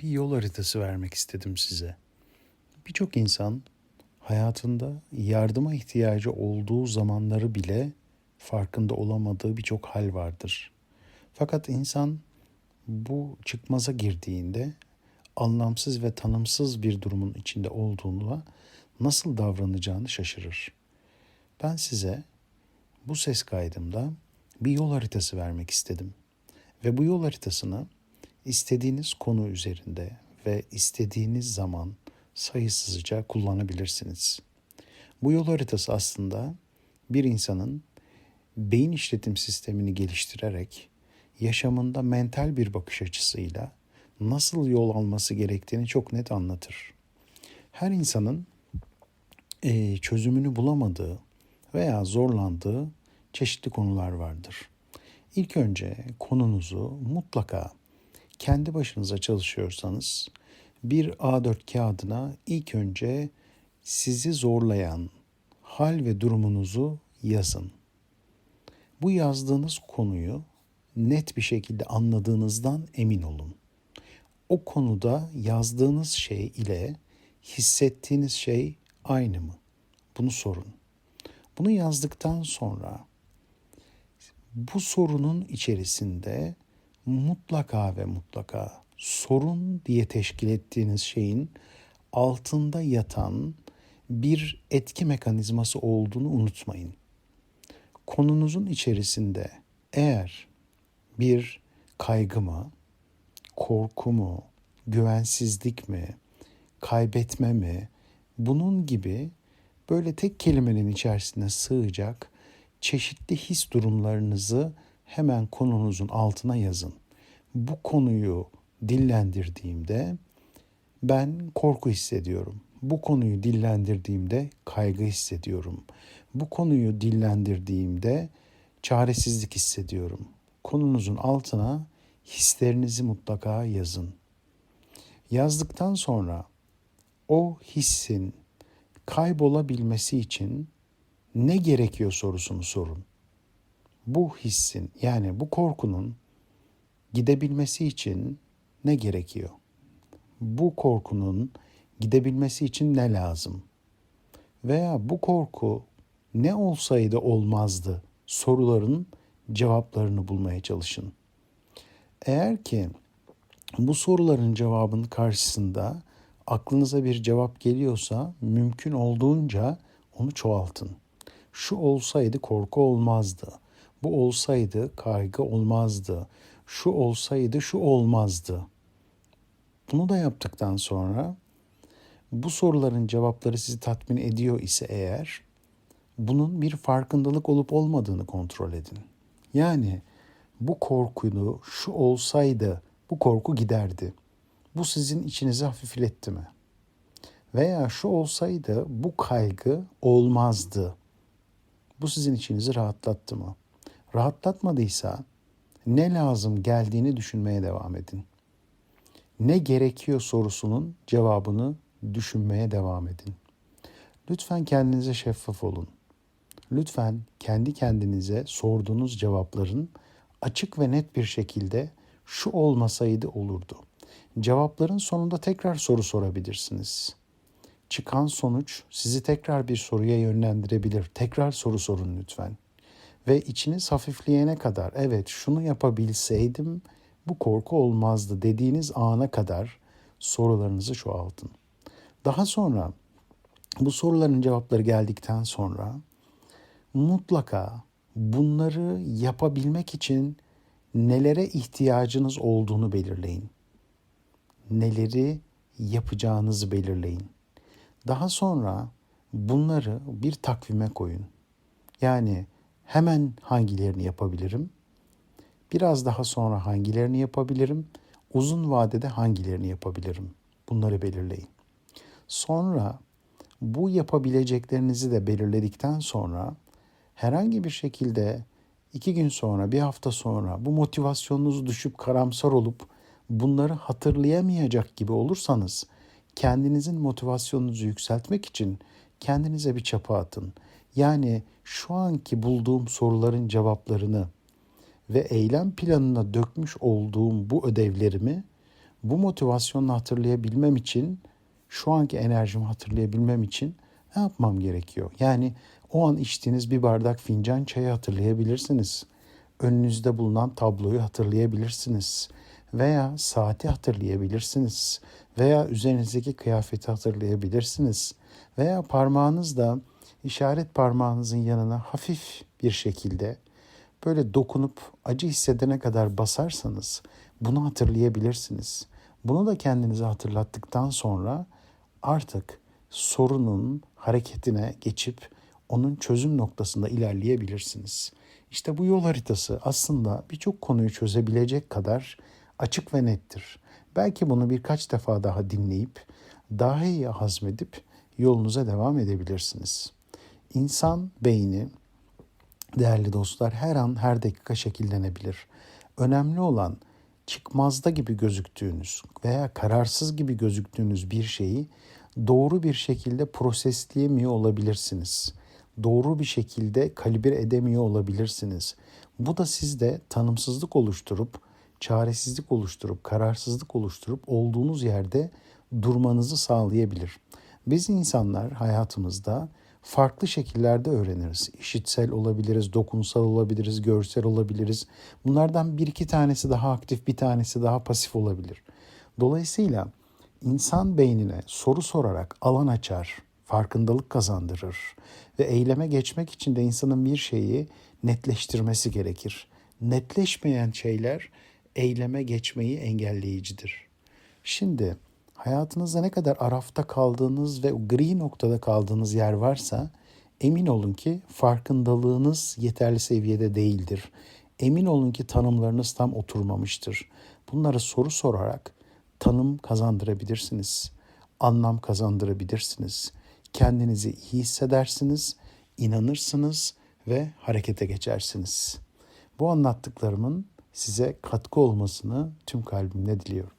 bir yol haritası vermek istedim size. Birçok insan hayatında yardıma ihtiyacı olduğu zamanları bile farkında olamadığı birçok hal vardır. Fakat insan bu çıkmaza girdiğinde anlamsız ve tanımsız bir durumun içinde olduğunda nasıl davranacağını şaşırır. Ben size bu ses kaydımda bir yol haritası vermek istedim. Ve bu yol haritasını istediğiniz konu üzerinde ve istediğiniz zaman sayısızca kullanabilirsiniz. Bu yol haritası aslında bir insanın beyin işletim sistemini geliştirerek yaşamında mental bir bakış açısıyla nasıl yol alması gerektiğini çok net anlatır. Her insanın e, çözümünü bulamadığı veya zorlandığı çeşitli konular vardır. İlk önce konunuzu mutlaka kendi başınıza çalışıyorsanız bir A4 kağıdına ilk önce sizi zorlayan hal ve durumunuzu yazın. Bu yazdığınız konuyu net bir şekilde anladığınızdan emin olun. O konuda yazdığınız şey ile hissettiğiniz şey aynı mı? Bunu sorun. Bunu yazdıktan sonra bu sorunun içerisinde mutlaka ve mutlaka sorun diye teşkil ettiğiniz şeyin altında yatan bir etki mekanizması olduğunu unutmayın. Konunuzun içerisinde eğer bir kaygı mı, korku mu, güvensizlik mi, kaybetme mi, bunun gibi böyle tek kelimenin içerisine sığacak çeşitli his durumlarınızı hemen konunuzun altına yazın. Bu konuyu dillendirdiğimde ben korku hissediyorum. Bu konuyu dillendirdiğimde kaygı hissediyorum. Bu konuyu dillendirdiğimde çaresizlik hissediyorum. Konunuzun altına hislerinizi mutlaka yazın. Yazdıktan sonra o hissin kaybolabilmesi için ne gerekiyor sorusunu sorun. Bu hissin yani bu korkunun gidebilmesi için ne gerekiyor? Bu korkunun gidebilmesi için ne lazım? Veya bu korku ne olsaydı olmazdı soruların cevaplarını bulmaya çalışın. Eğer ki bu soruların cevabının karşısında aklınıza bir cevap geliyorsa mümkün olduğunca onu çoğaltın. Şu olsaydı korku olmazdı. Bu olsaydı kaygı olmazdı. Şu olsaydı şu olmazdı. Bunu da yaptıktan sonra bu soruların cevapları sizi tatmin ediyor ise eğer bunun bir farkındalık olup olmadığını kontrol edin. Yani bu korkuyu şu olsaydı bu korku giderdi. Bu sizin içinizi hafifletti mi? Veya şu olsaydı bu kaygı olmazdı. Bu sizin içinizi rahatlattı mı? Rahatlatmadıysa ne lazım geldiğini düşünmeye devam edin. Ne gerekiyor sorusunun cevabını düşünmeye devam edin. Lütfen kendinize şeffaf olun. Lütfen kendi kendinize sorduğunuz cevapların açık ve net bir şekilde şu olmasaydı olurdu. Cevapların sonunda tekrar soru sorabilirsiniz. Çıkan sonuç sizi tekrar bir soruya yönlendirebilir. Tekrar soru sorun lütfen. Ve içiniz hafifleyene kadar evet şunu yapabilseydim bu korku olmazdı dediğiniz ana kadar sorularınızı çoğaltın. Daha sonra bu soruların cevapları geldikten sonra mutlaka bunları yapabilmek için nelere ihtiyacınız olduğunu belirleyin. Neleri yapacağınızı belirleyin. Daha sonra bunları bir takvime koyun. Yani hemen hangilerini yapabilirim? Biraz daha sonra hangilerini yapabilirim? Uzun vadede hangilerini yapabilirim? Bunları belirleyin. Sonra bu yapabileceklerinizi de belirledikten sonra herhangi bir şekilde iki gün sonra, bir hafta sonra bu motivasyonunuz düşüp karamsar olup bunları hatırlayamayacak gibi olursanız kendinizin motivasyonunuzu yükseltmek için kendinize bir çapa atın. Yani şu anki bulduğum soruların cevaplarını ve eylem planına dökmüş olduğum bu ödevlerimi Bu motivasyonla hatırlayabilmem için, şu anki enerjimi hatırlayabilmem için ne yapmam gerekiyor? Yani o an içtiğiniz bir bardak fincan çayı hatırlayabilirsiniz. Önünüzde bulunan tabloyu hatırlayabilirsiniz. Veya saati hatırlayabilirsiniz. Veya üzerinizdeki kıyafeti hatırlayabilirsiniz. Veya parmağınızla işaret parmağınızın yanına hafif bir şekilde böyle dokunup acı hissedene kadar basarsanız bunu hatırlayabilirsiniz. Bunu da kendinize hatırlattıktan sonra artık sorunun hareketine geçip onun çözüm noktasında ilerleyebilirsiniz. İşte bu yol haritası aslında birçok konuyu çözebilecek kadar açık ve nettir. Belki bunu birkaç defa daha dinleyip daha iyi hazmedip yolunuza devam edebilirsiniz. İnsan beyni değerli dostlar her an her dakika şekillenebilir. Önemli olan çıkmazda gibi gözüktüğünüz veya kararsız gibi gözüktüğünüz bir şeyi doğru bir şekilde prosesleyemiyor olabilirsiniz. Doğru bir şekilde kalibre edemiyor olabilirsiniz. Bu da sizde tanımsızlık oluşturup, çaresizlik oluşturup, kararsızlık oluşturup olduğunuz yerde durmanızı sağlayabilir. Biz insanlar hayatımızda farklı şekillerde öğreniriz. İşitsel olabiliriz, dokunsal olabiliriz, görsel olabiliriz. Bunlardan bir iki tanesi daha aktif, bir tanesi daha pasif olabilir. Dolayısıyla insan beynine soru sorarak alan açar, farkındalık kazandırır ve eyleme geçmek için de insanın bir şeyi netleştirmesi gerekir. Netleşmeyen şeyler eyleme geçmeyi engelleyicidir. Şimdi hayatınızda ne kadar arafta kaldığınız ve gri noktada kaldığınız yer varsa emin olun ki farkındalığınız yeterli seviyede değildir. Emin olun ki tanımlarınız tam oturmamıştır. Bunlara soru sorarak tanım kazandırabilirsiniz. Anlam kazandırabilirsiniz. Kendinizi iyi hissedersiniz, inanırsınız ve harekete geçersiniz. Bu anlattıklarımın size katkı olmasını tüm kalbimle diliyorum.